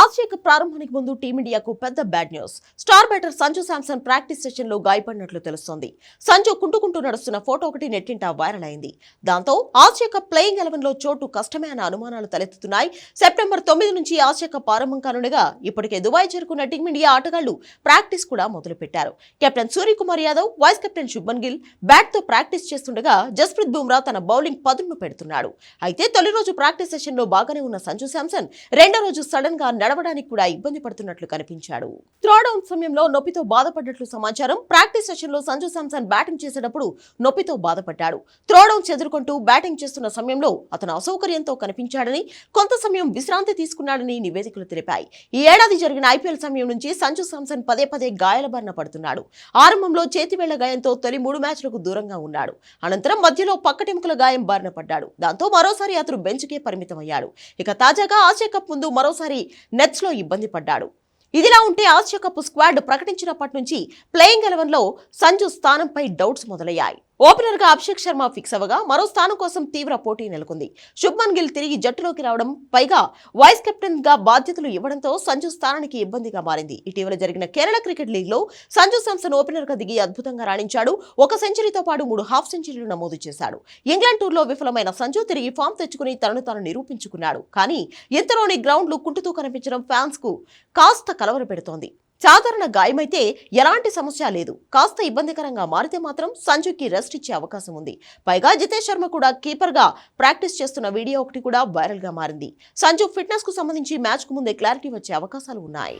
Asia ప్రారంభానికి ముందు టీమిండియాకు పెద్ద bad news. Star batter Sanju Samson practice సెషన్లో గాయపడినట్లు తెలుస్తోంది. సంజు కుంటుకుంటూ నడుస్తున్న ఫోటో ఒకటి నెట్టింట వైరల్ అయింది. దాంతో ఆసియా ప్లేయింగ్ ఎలెవెన్లో చోటు కష్టమే అన్న అనుమానాలు తలెత్తుతున్నాయి. సెప్టెంబర్ తొమ్మిది నుంచి ఆసియా ప్రారంభం కానుండగా ఇప్పటికే దుబాయ్ చేరుకున్న టీమిండియా ఆటగాళ్ళు ప్రాక్టీస్ కూడా మొదలుపెట్టారు. Captain Suryakumar Yadav vice captain Shubman Gill బ్యాట్తో practice చేస్తుండగా జస్ప్రీత్ బుమ్రా తన బౌలింగ్ పదును పెడుతున్నాడు. అయితే తొలి రోజు ప్రాక్టీస్ సెషన్లో బాగానే ఉన్న సంజు శాంసన్ రెండో రోజు సడన్గా నడవడానికి కూడా ఇబ్బంది పడుతున్నట్లు కనిపించాడు. త్రోడౌన్ సమయంలో నొప్పితో బాధపడ్డట్లు సమాచారం. ప్రాక్టీస్ సెషన్లో సంజు శాంసన్ బ్యాటింగ్ చేసేటప్పుడు నొప్పితో బాధపడ్డాడు. త్రోడౌన్ చెదుర్కొంటూ బ్యాటింగ్ చేస్తున్న సమయంలో అతను అసౌకర్యంతో కనిపించాడని కొంత సమయం విశ్రాంతి తీసుకున్నాడని నివేదికలు తెలిపాయి. ఈ ఏడాది జరిగిన ఐపీఎల్ సమయం నుంచి సంజు శాంసన్ పదే పదే గాయాల బారిన పడుతున్నాడు. ఆరంభంలో చేతివేళ్ళ గాయంతో తొలి మూడు మ్యాచ్లకు దూరంగా ఉన్నాడు. అనంతరం మధ్యలో పక్కటెముకల గాయం బారిన పడ్డాడు. దాంతో మరోసారి అతను బెంచ్కే పరిమితమయ్యాడు. ఇక తాజాగా ఆసియా కప్ ముందు మరోసారి నెట్స్లో ఇబ్బంది పడ్డాడు. ఇదిలా ఉంటే ఆసియా కప్ స్క్వాడ్ ప్రకటించినప్పటి నుంచి ప్లేయింగ్ ఎలవెన్లో సంజు స్థానంపై డౌట్స్ మొదలయ్యాయి. ఓపెనర్గా అభిషేక్ శర్మ ఫిక్స్ అవ్వగా మరో స్థానం కోసం తీవ్ర పోటీ నెలకొంది. శుభ్మన్ గిల్ తిరిగి జట్టులోకి రావడం పైగా వైస్ కెప్టెన్గా బాధ్యతలు ఇవ్వడంతో సంజు స్థానానికి ఇబ్బందిగా మారింది. ఇటీవల జరిగిన కేరళ క్రికెట్ లీగ్లో సంజు శాంసన్ ఓపెనర్గా దిగి అద్భుతంగా రాణించాడు. ఒక సెంచరీతో పాటు మూడు హాఫ్ సెంచరీలు నమోదు చేశాడు. ఇంగ్లాండ్ టూర్లో విఫలమైన సంజు తిరిగి ఫామ్ తెచ్చుకుని తనను తాను నిరూపించుకున్నాడు. కానీ ఇంతలోని గ్రౌండ్లు కుంటుతూ కనిపించడం ఫ్యాన్స్కు కాస్త కలవర పెడుతోంది సాధారణ గాయమైతే ఎలాంటి సమస్య లేదు. కాస్త ఇబ్బందికరంగా మారితే మాత్రం సంజుకి రెస్ట్ ఇచ్చే అవకాశం ఉంది. పైగా జితేష్ శర్మ కూడా కీపర్గా ప్రాక్టీస్ చేస్తున్న వీడియో ఒకటి కూడా వైరల్గా మారింది. సంజు ఫిట్నెస్కు సంబంధించి మ్యాచ్కు ముందే క్లారిటీ వచ్చే అవకాశాలు ఉన్నాయి.